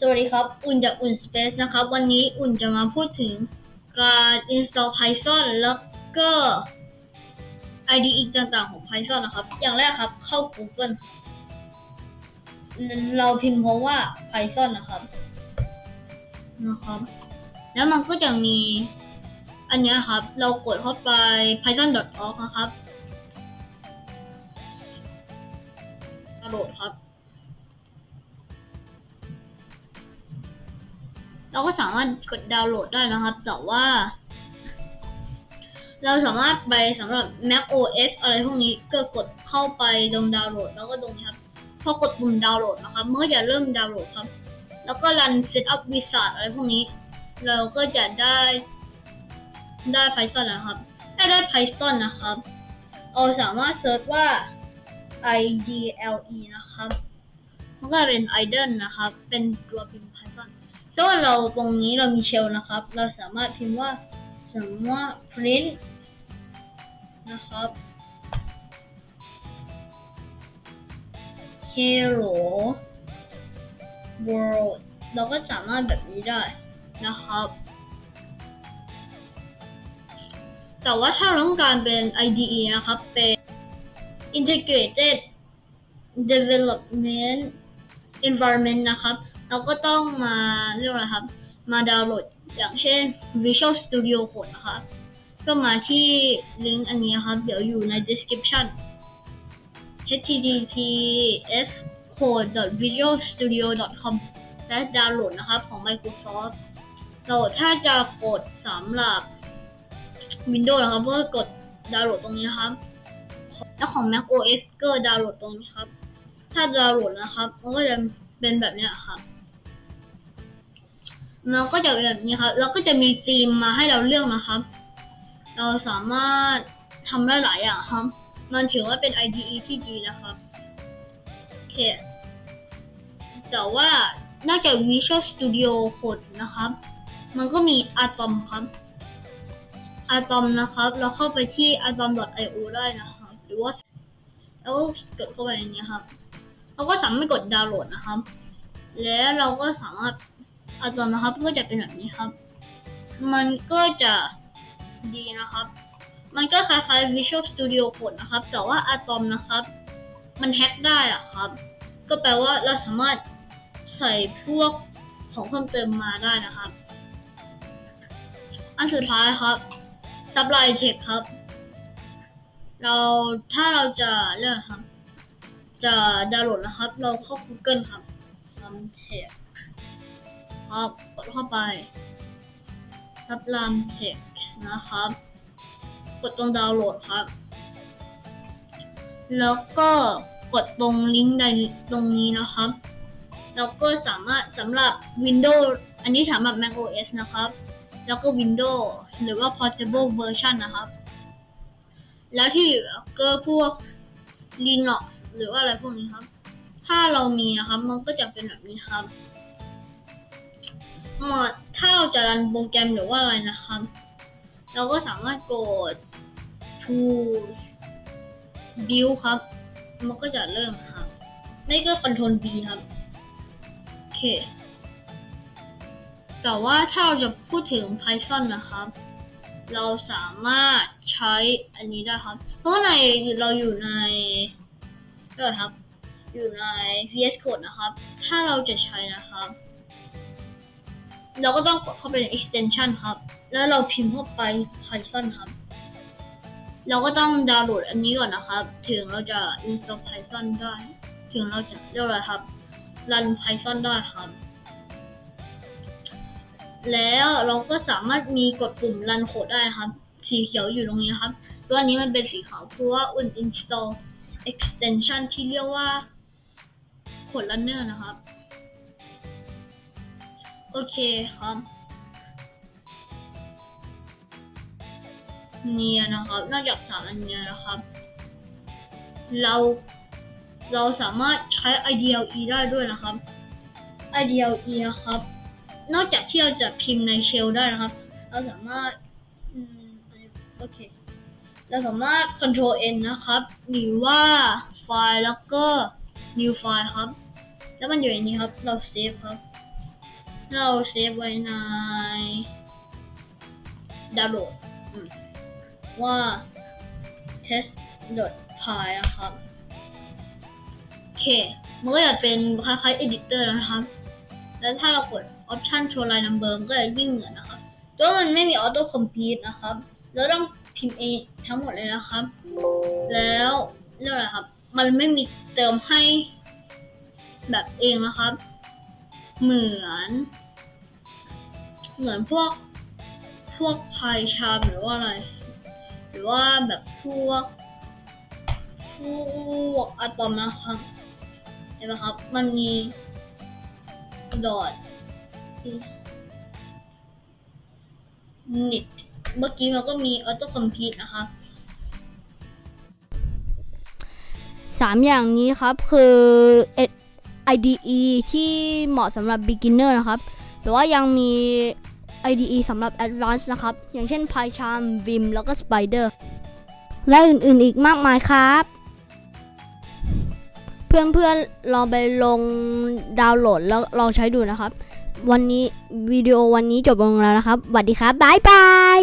สวัสดีครับ อุ่นจากอุ่น Space นะครับ วันนี้อุ่นจะมาพูดถึงการ install Python แล้วก็ IDE ต่างๆของ Python นะครับ อย่างแรกครับ เข้า Google เราพิมพ์เพราะว่า Python นะครับ นะครับ แล้วมันก็จะมี อันเนี้ยครับ เรากดเข้าไป python.org นะครับกระโดดครับ เราก็สามารถกดดาวน์โหลดได้นะครับ แต่ว่า เราสามารถไปสำหรับ Mac OS อะไรพวกนี้ก็กดเข้าไปตรงดาวน์โหลด แล้วก็ตรงนี้ครับพอกดปุ่มดาวน์โหลดนะครับเมื่อจะเริ่มดาวน์โหลดครับ แล้วก็รัน setup wizard อะไรพวกนี้ เราก็จะได้ได้ Python นะครับถ้าได้ Python นะครับเราสามารถเซิร์ชว่า IDLE นะครับ มันก็เป็น idle นะครับ เป็นตัวพิมพ์ Python ส่วนเราตรงนี้เรามีเชลนะครับ เราสามารถพิมพ์ว่าสมมติว่า print นะครับ hello world เราก็สามารถแบบนี้ได้นะครับ แต่ว่าถ้าต้องการเป็น IDE นะครับ เป็น integrated development environment นะครับ เราก็ต้องมาเรียกอะไรครับ มาดาวน์โหลดอย่างเช่น Visual Studio Code นะครับ ก็มาที่ลิงก์อันนี้ครับ เดี๋ยวอยู่ใน description https code.visualstudio.com และดาวน์โหลดนะครับของ Microsoft เราถ้าจะกดสำหรับ Windows นะครับก็กดดาวน์โหลดตรงนี้ครับ แล้วของ Mac OS ก็ดาวน์โหลดตรงนี้ครับ ถ้าดาวน์โหลดนะครับ มันก็จะเป็นแบบนี้ครับ มันก็จะแบบนี้ครับแล้วก็จะมีธีมมาให้เราเลือกนะครับ เราสามารถทำได้หลายอย่างครับ มันถือว่าเป็น IDE ที่ดีนะครับโอเคแต่ว่านอกจาก Visual Studio Code นะครับ มันก็มี Atom ครับ Atom นะครับ เราเข้าไปที่ atom.io ได้นะครับ หรือว่าแล้วก็กดเข้าไปอย่างนี้ครับ เราก็สามารถกดดาวน์โหลดนะครับ แล้วเราก็สามารถ Atom นะครับก็จะเป็นแบบนี้ครับ มันก็จะดีนะครับ มันก็คล้ายๆ Visual Studio Code นะครับ แต่ว่า Atom นะครับ มันแฮ็กได้อะครับ ก็แปลว่าเราสามารถใส่พวกของเพิ่มเติมมาได้นะครับ อันสุดท้ายครับ Sublime Text ครับ เราถ้าเราจะเลือกครับ จะดาวน์โหลดนะครับ เราเข้า Google ครับทำ Text ครับกดเข้าไป Sublime Text นะครับ กดตรงดาวน์โหลดครับ แล้วก็กดตรงลิงก์ใดตรงนี้นะครับ แล้วก็สามารถสำหรับ Windows อันนี้สำหรับ Mac OS นะครับ แล้วก็ Windows หรือว่า Portable Version นะครับ แล้วที่เหลือก็พวก Linux หรือว่าอะไรพวกนี้ครับ ถ้าเรามีนะครับ มันก็จะเป็นแบบนี้ครับ ถ้าเราจะรันโปรแกรมหรือว่าอะไรนะครับ เราก็สามารถกด tools build ครับ มันก็จะเริ่มครับนี่ก็ control B ครับ โอเค แต่ว่าถ้าเราจะพูดถึง Python นะครับ เราสามารถใช้อันนี้ได้ครับ เพราะว่าในเราอยู่ในเดี๋ยวครับ อยู่ใน VS Code นะครับ ถ้าเราจะใช้นะครับ เราก็ต้องกดเข้าไปใน extension ครับ แล้วเราพิมพ์เข้าไป Python ครับ เราก็ต้องดาวน์โหลดอันนี้ก่อนนะครับ ถึงเราจะ install Python ได้ ถึงเราจะเรียกอะไรครับรัน Python ได้ครับ แล้วเราก็สามารถมีกดปุ่มรันโคดได้นะครับ สีเขียวอยู่ตรงนี้ครับ ตัวนี้มันเป็นสีขาวเพราะว่าอุ่น install extension ที่เรียกว่าโคด runner นะครับ โอเคครับ เนียนะครับ นอกจากสามอันเนี้ยนะครับ เราเราสามารถใช้ IDLE ได้ด้วยนะครับ IDLE นะครับ นอกจากที่เราจะพิมพ์ในเชลได้นะครับ เราสามารถอโอเค เราสามารถ Ctrl N นะครับ หรือว่าไฟล์แล้วก็ New File ครับ แล้วมันอยู่ในนี้ครับ เราเซฟครับ เราเซฟไว้ในดาวน์โหลดว่า test.py นะครับ โอเค มันก็จะเป็นคล้ายๆ editor นะครับ แล้วถ้าเรากด option show line number ก็จะยิ่งเหมือนนะครับแต่ว่ามันไม่มี auto complete นะครับเราต้องพิมพ์เองทั้งหมดเลยนะครับ แล้วเรื่องอะไรครับ มันไม่มีเติมให้แบบเองนะครับ เหมือน เหมือนพวกพวกพายชามหรือว่าอะไร หรือว่าแบบพวกพวกอะตอมนะครับเห็นไหมครับ มันมีดอทนิดเมื่อกี้มันก็มีออโต้คอมพิวนะคะสามอย่างนี้ครับคือ IDE ที่เหมาะสำหรับ beginner นะครับ แต่ว่ายังมี IDE สำหรับ advanced นะครับ อย่างเช่น PyCharm Vim แล้วก็ Spider และอื่นๆอีกมากมายครับ เพื่อนๆลองไปลงดาวน์โหลดแล้วลองใช้ดูนะครับ วันนี้วิดีโอวันนี้จบลงแล้วนะครับสวัสดีครับบ๊ายบาย